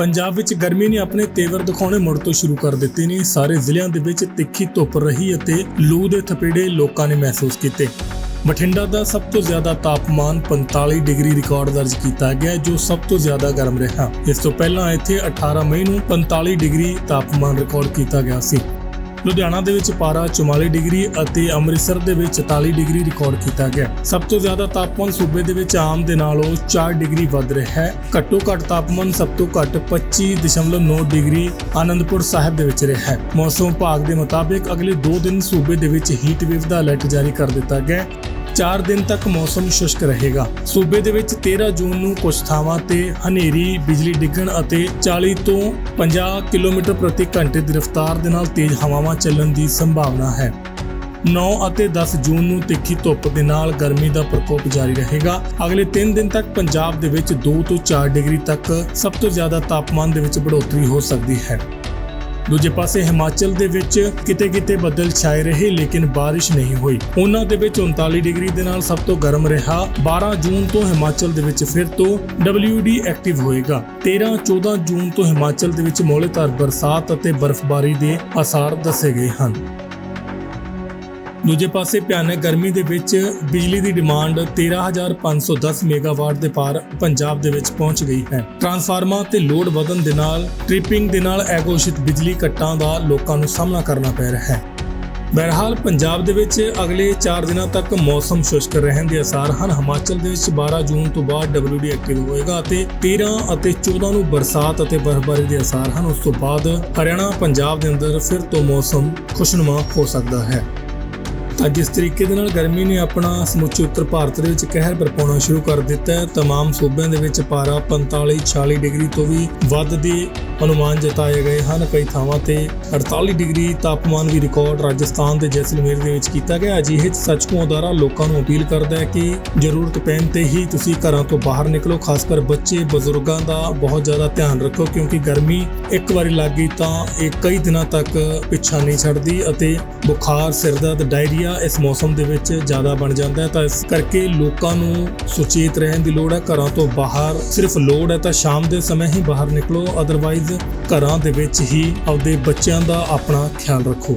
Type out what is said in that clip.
ਪੰਜਾਬ ਵਿੱਚ ਗਰਮੀ ਨੇ ਆਪਣੇ ਤੇਵਰ ਦਿਖਾਉਣੇ ਮੁੜ ਤੋਂ ਸ਼ੁਰੂ ਕਰ ਦਿੱਤੇ ਨੇ। ਸਾਰੇ ਜ਼ਿਲ੍ਹਿਆਂ ਦੇ ਵਿੱਚ ਤਿੱਖੀ ਧੁੱਪ ਰਹੀ ਅਤੇ ਲੂ ਦੇ ਥਪੇੜੇ ਲੋਕਾਂ ਨੇ ਮਹਿਸੂਸ ਕੀਤੇ। ਬਠਿੰਡਾ ਦਾ ਸਭ ਤੋਂ ਜ਼ਿਆਦਾ ਤਾਪਮਾਨ 45 ਡਿਗਰੀ ਰਿਕਾਰਡ ਦਰਜ ਕੀਤਾ ਗਿਆ, ਜੋ ਸਭ ਤੋਂ ਜ਼ਿਆਦਾ ਗਰਮ ਰਿਹਾ। ਇਸ ਤੋਂ ਪਹਿਲਾਂ ਇੱਥੇ 18 ਮਈ ਨੂੰ 45 ਡਿਗਰੀ ਤਾਪਮਾਨ ਰਿਕਾਰਡ ਕੀਤਾ ਗਿਆ ਸੀ। ਲੁਧਿਆਣਾ ਦੇ ਵਿੱਚ ਪਾਰਾ 44 ਡਿਗਰੀ ਅਤੇ ਅੰਮ੍ਰਿਤਸਰ ਦੇ ਵਿੱਚ 44 ਡਿਗਰੀ ਰਿਕਾਰਡ ਕੀਤਾ ਗਿਆ। ਸਭ ਤੋਂ ਜ਼ਿਆਦਾ ਤਾਪਮਾਨ ਸੂਬੇ ਦੇ ਵਿੱਚ ਆਮ ਦੇ ਨਾਲੋਂ 4 ਡਿਗਰੀ ਵੱਧ ਰਿਹਾ ਹੈ। ਘੱਟੋ ਘੱਟ ਤਾਪਮਾਨ ਸਭ ਤੋਂ ਘੱਟ 25.9 ਡਿਗਰੀ ਆਨੰਦਪੁਰ ਸਾਹਿਬ ਦੇ ਵਿੱਚ ਰਿਹਾ ਹੈ। ਮੌਸਮ ਵਿਭਾਗ ਦੇ ਮੁਤਾਬਿਕ ਅਗਲੇ 2 ਦਿਨ ਸੂਬੇ ਦੇ ਵਿੱਚ ਹੀਟ ਵੇਵ ਦਾ ਅਲਰਟ ਜਾਰੀ ਕਰ ਦਿੱਤਾ ਗਿਆ 4 ਦਿਨ ਤੱਕ ਮੌਸਮ ਸ਼ੁਸ਼ਕ ਰਹੇਗਾ। ਸੂਬੇ ਦੇ ਵਿੱਚ 13 ਜੂਨ ਨੂੰ ਕੁਝ ਥਾਵਾਂ ਤੇ ਹਨੇਰੀ, ਬਿਜਲੀ ਡਿੱਗਣ ਅਤੇ 40 ਤੋਂ 50 ਕਿਲੋਮੀਟਰ ਪ੍ਰਤੀ ਘੰਟੇ ਦੀ ਰਫ਼ਤਾਰ ਦੇ ਨਾਲ ਤੇਜ਼ ਹਵਾਵਾਂ ਚੱਲਣ ਦੀ ਸੰਭਾਵਨਾ ਹੈ। 9 ਅਤੇ 10 ਜੂਨ ਨੂੰ ਤਿੱਖੀ ਧੁੱਪ ਦੇ ਨਾਲ ਗਰਮੀ ਦਾ ਪ੍ਰਕੋਪ ਜਾਰੀ ਰਹੇਗਾ। ਅਗਲੇ 3 ਦਿਨ ਤੱਕ ਪੰਜਾਬ ਦੇ ਵਿੱਚ 2 ਤੋਂ 4 ਡਿਗਰੀ ਤੱਕ ਸਭ ਤੋਂ ਜ਼ਿਆਦਾ ਤਾਪਮਾਨ ਦੇ ਵਿੱਚ ਬੜੋਤਰੀ ਹੋ ਸਕਦੀ ਹੈ। ਦੂਜੇ ਪਾਸੇ ਹਿਮਾਚਲ ਦੇ ਵਿੱਚ ਕਿਤੇ-ਕਿਤੇ ਬੱਦਲ ਛਾਏ ਰਹੇ, ਲੇਕਿਨ ਬਾਰਿਸ਼ ਨਹੀਂ ਹੋਈ। ਉਹਨਾਂ ਦੇ ਵਿੱਚ 39 ਡਿਗਰੀ ਦੇ ਨਾਲ ਸਭ ਤੋਂ ਗਰਮ ਰਿਹਾ। 12 ਜੂਨ ਤੋਂ ਹਿਮਾਚਲ ਦੇ ਵਿੱਚ ਫਿਰ ਤੋਂ WD ਐਕਟਿਵ ਹੋਏਗਾ। 13-14 ਜੂਨ ਤੋਂ ਹਿਮਾਚਲ ਦੇ ਵਿੱਚ ਮੌਲੇਤਾਰ ਬਰਸਾਤ ਅਤੇ ਬਰਫ਼ਬਾਰੀ ਦੇ ਆਸਾਰ ਦੱਸੇ ਗਏ ਹਨ। ਦੂਜੇ ਪਾਸੇ ਭਿਆਨਕ ਗਰਮੀ ਦੇ ਵਿੱਚ ਬਿਜਲੀ ਦੀ ਡਿਮਾਂਡ 13510 ਮੈਗਾਵਾਟ ਦੇ ਪਾਰ ਪੰਜਾਬ ਦੇ ਵਿੱਚ ਪਹੁੰਚ ਗਈ ਹੈ। ਟਰਾਂਸਫਾਰਮਰ ਤੇ ਲੋਡ ਵਧਣ ਦੇ ਨਾਲ ਟ੍ਰਿਪਿੰਗ ਦੇ ਨਾਲ ਐਗੋਸ਼ਿਤ ਬਿਜਲੀ ਕੱਟਾਂ ਦਾ ਲੋਕਾਂ ਨੂੰ ਸਾਹਮਣਾ ਕਰਨਾ ਪੈ ਰਿਹਾ ਹੈ। ਬਹਰਹਾਲ ਪੰਜਾਬ ਦੇ ਵਿੱਚ ਅਗਲੇ 4 ਦਿਨਾਂ ਤੱਕ ਮੌਸਮ ਸ਼ੁਸ਼ਕ ਰਹਿਣ ਦੇ ਅਸਾਰ ਹਨ। ਹਿਮਾਚਲ ਦੇ ਵਿੱਚ 12 ਜੂਨ ਤੋਂ ਬਾਅਦ WD ਐਕਟਿਵ ਹੋਏਗਾ ਅਤੇ 13 ਅਤੇ 14 ਨੂੰ ਬਰਸਾਤ ਅਤੇ ਬਰਫ਼ਬਾਰੀ ਦੇ ਅਸਾਰ ਹਨ। ਉਸ ਤੋਂ ਬਾਅਦ ਹਰਿਆਣਾ, ਪੰਜਾਬ ਦੇ ਅੰਦਰ ਫਿਰ ਤੋਂ ਮੌਸਮ ਖੁਸ਼ਨੁਮਾ ਹੋ ਸਕਦਾ ਹੈ। ਤਾਂ ਜਿਸ ਤਰੀਕੇ ਦੇ ਨਾਲ ਗਰਮੀ ਨੇ ਆਪਣਾ ਸਮੁੱਚੇ ਉੱਤਰ ਭਾਰਤ ਦੇ ਵਿੱਚ ਕਹਿਰ ਬਰਪਾਉਣਾ ਸ਼ੁਰੂ ਕਰ ਦਿੱਤਾ ਹੈ तमाम ਸੂਬਿਆਂ ਦੇ ਵਿੱਚ ਪਾਰਾ 45 46 ਡਿਗਰੀ ਤੋਂ ਵੀ ਵੱਧ ਦੇ ਅਨੁਮਾਨ ਜਤਾਏ ਗਏ ਹਨ ਕਈ ਥਾਵਾਂ ਤੇ 48 ਡਿਗਰੀ ਤਾਪਮਾਨ ਵੀ ਰਿਕਾਰਡ ਰਾਜਸਥਾਨ ਦੇ ਜੈਸਲਮੇਰ ਦੇ ਵਿੱਚ ਕੀਤਾ ਗਿਆ ਅਜਿਹੇ 'ਚ ਸੱਚਮੁੱਚ ਅਦਾਰਾ ਲੋਕਾਂ ਨੂੰ ਅਪੀਲ ਕਰਦਾ ਹੈ ਕਿ ਜ਼ਰੂਰਤ ਪੈਣ ਤੇ ਹੀ ਤੁਸੀਂ ਘਰਾਂ ਤੋਂ ਬਾਹਰ ਨਿਕਲੋ ਖਾਸ ਕਰ ਬੱਚੇ ਬਜ਼ੁਰਗਾਂ ਦਾ ਬਹੁਤ ਜ਼ਿਆਦਾ ਧਿਆਨ ਰੱਖੋ ਕਿਉਂਕਿ ਗਰਮੀ ਇੱਕ ਵਾਰੀ ਲੱਗ ਗਈ ਤਾਂ ਇਹ ਕਈ ਦਿਨਾਂ ਤੱਕ ਪਿੱਛਾ ਨਹੀਂ ਛੱਡਦੀ ਅਤੇ ਬੁਖਾਰ ਸਿਰ ਦਰਦ ਡਾਇਰੀਆ ਇਸ ਮੌਸਮ ਦੇ ਵਿੱਚ ਜ਼ਿਆਦਾ ਬਣ ਜਾਂਦਾ ਹੈ, ਤਾਂ ਇਸ ਕਰਕੇ ਲੋਕਾਂ ਨੂੰ ਸੁਚੇਤ ਰਹਿਣ ਦੀ ਲੋੜ ਹੈ, ਘਰਾਂ ਤੋਂ ਬਾਹਰ ਸਿਰਫ ਲੋੜ ਹੈ, ਤਾਂ ਸ਼ਾਮ ਦੇ ਸਮੇਂ ਹੀ ਬਾਹਰ ਨਿਕਲੋ ਅਦਰਵਾਈਜ਼ ਘਰਾਂ ਦੇ ਵਿੱਚ ਹੀ ਆਪਦੇ ਬੱਚਿਆਂ ਦਾ ਆਪਣਾ ਖਿਆਲ ਰੱਖੋ।